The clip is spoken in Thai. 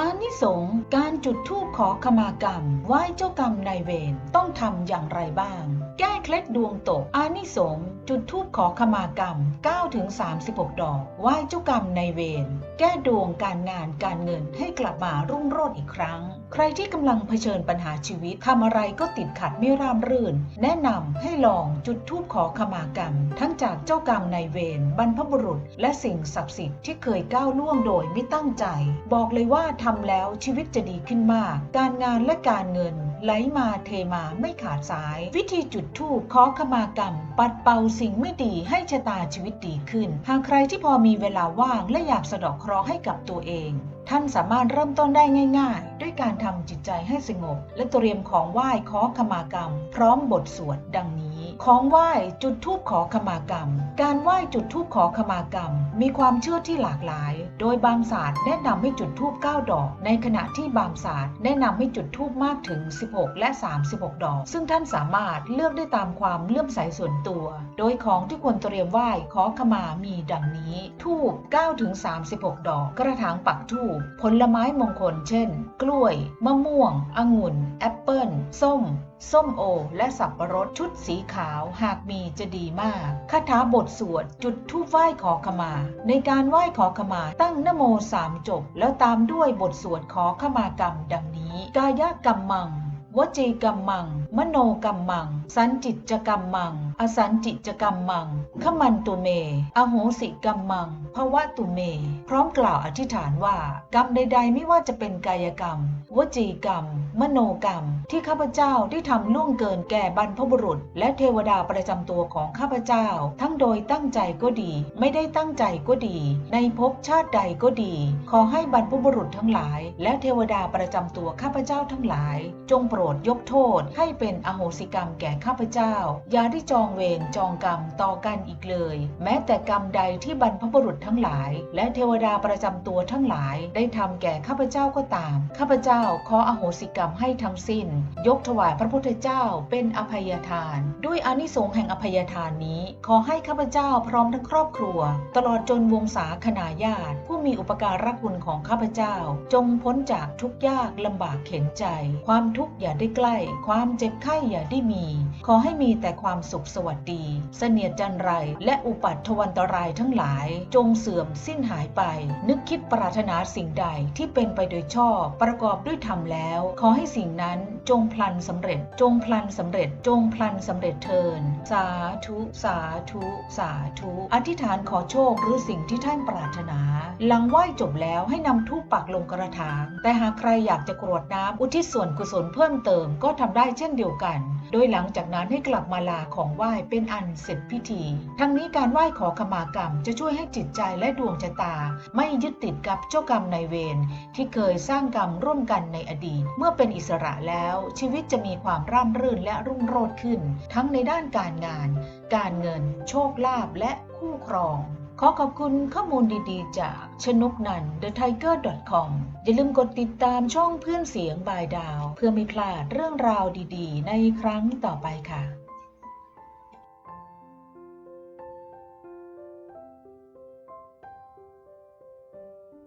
อานิสงส์การจุดธูปขอขมากรรม ไหว้เจ้ากรรมนายเวรต้องทำอย่างไรบ้าง แก้เคล็ดดวงตก อานิสงส์จุดธูปขอขมากรรม 9-36 ดอก ไหว้เจ้ากรรมนายเวร แก้ดวงการงานการเงินให้กลับมารุ่งโรจน์อีกครั้ง ใครที่กำลังเผชิญปัญหาชีวิตทำอะไรก็ติดขัดไม่ราบรื่น แนะนำให้ลองจุดธูปขอขมากรรม ทั้งจากเจ้ากรรมนายเวรบรรพบุรุษ และสิ่งศักดิ์สิทธิ์ที่เคยก้าวล่วงโดยไม่ตั้งใจ บอกเลยว่าทำแล้วชีวิตจะดีขึ้นมาก การงานและการเงิน ไหลมาเทมาไม่ขาดสาย วิธีจุดธูปขอขมากรรม ปัดเป่าสิ่งไม่ดีให้ชะตาชีวิตดีขึ้น หากใครที่พอมีเวลาว่างและอยากสะดอกเคราะห์ให้กับตัวเอง ท่านสามารถเริ่มต้นได้ง่ายๆ ด้วยการทำจิตใจให้สงบ และเตรียมของไหว้ขอขมากรรม พร้อมบทสวดดังนี้ ของไหว้จุดธูปขอขมากรรม การไหว้จุดธูปขอขมากรรม มีความเชื่อที่หลากหลาย โดยบางศาสตร์แนะนำให้จุดธูป9ดอก ในขณะที่บางศาสตร์แนะนำให้จุดธูปมากถึง 16 และ 36 ดอก ซึ่งท่านสามารถเลือกได้ตามความเลื่อมใสส่วนตัว โดยของที่ควรเตรียมไหว้ขอขมามีดังนี้ธูป9ถึง36 ดอก กระถางปักธูปผลไม้มงคล เช่น กล้วย มะม่วง องุ่น แอปเปิ้ล ส้ม ส้มโอ และสับปะรดชุดสีขาวหากมีจะดีมากคาถาบทสวด จุดทูปไหว้ขอขมา ในการไหว้ขอขมา ตั้งนโมสามจบ แล้วตามด้วยบทสวดขอขมากรรมดังนี้ กายกรรมมัง วจีกรรมมัง มโนกรรมมัง สันจิตจกรรมมัง อสันจิจกรรมมัง ขมันตุเม อโหสิกรรมมังภาวะตุเม พร้อมกล่าวอธิษฐานว่า กรรมใด ๆ ไม่ว่าจะเป็นกายกรรม วจีกรรม มโนกรรม ที่ข้าพเจ้าได้ทำล่วงเกินแก่บรรพบุรุษ และเทวดาประจำตัวของข้าพเจ้า ทั้งโดยตั้งใจก็ดี ไม่ได้ตั้งใจก็ดี ในภพชาติใดก็ดี ขอให้บรรพบุรุษทั้งหลาย และเทวดาประจำตัวข้าพเจ้าทั้งหลาย จงโปรดยกโทษให้เป็น็นอโหสิกรรมแก่ข้าพเจ้า อย่าได้จองเวรจองกรรมต่อกันอีกเลย แม้แต่กรรมใดที่บรรพบุรุษทั้งหลาย และเทวดาประจำตัวทั้งหลาย ได้ทำแก่ข้าพเจ้าก็ตาม ข้าพเจ้าขออโหสิกรรมให้ทั้งสิ้น ยกถวายพระพุทธเจ้าเป็นอภัยทาน ด้วยอนิสงส์แห่งอภัยทานนี้ ขอให้ข้าพเจ้าพร้อมทั้งครอบครัว ตลอดจนวงศาคณาญาติ ผู้มีอุปการะคุณของข้าพเจ้า จงพ้นจากทุกยากลำบากเข็นใจ ความทุกข์อย่าได้ใกล้ ความเจ็็บไข้อย่าได้มี ขอให้มีแต่ความสุขสวัสดี เสนียดจันไร และอุปัตถวันตรายทั้งหลาย จงเสื่อมสิ้นหายไป นึกคิดปรารถนาสิ่งใดที่เป็นไปโดยชอบ ประกอบด้วยธรรมแล้ว ขอให้สิ่งนั้นจงพลันสำเร็จ จงพลันสำเร็จ จงพลันสำเร็จเทิน สาธุ สาธุ สาธุ อธิษฐานขอโชคหรือสิ่งที่ท่านปรารถนา หลังไหว้จบแล้วให้นำทูปปักลงกระถาง แต่หากใครอยากจะกรวดน้ำอุทิศส่วนกุศลเพิ่มเติมก็ทำได้เช่นเดียวกัน โดยหลังจากนั้นให้กลับมาลาของไหว้เป็นอันเสร็จพิธี ทั้งนี้การไหว้ขอขมากรรมจะช่วยให้จิตใจและดวงชะตา ไม่ยึดติดกับเจ้ากรรมนายเวรที่เคยสร้างกรรมร่วมกันในอดีต เมื่อเป็นอิสระแล้ว ชีวิตจะมีความร่ำรื่นและรุ่งโรจน์ขึ้น ทั้งในด้านการงาน การเงิน โชคลาภและคู่ครอง ขอขอบคุณข้อมูลดีๆ จากชนกนัน thetiger.com อย่าลืมกดติดตามช่องเพื่อนเสียงบายดาว เพื่อไม่พลาดเรื่องราวดีๆ ในครั้งต่อไปค่ะ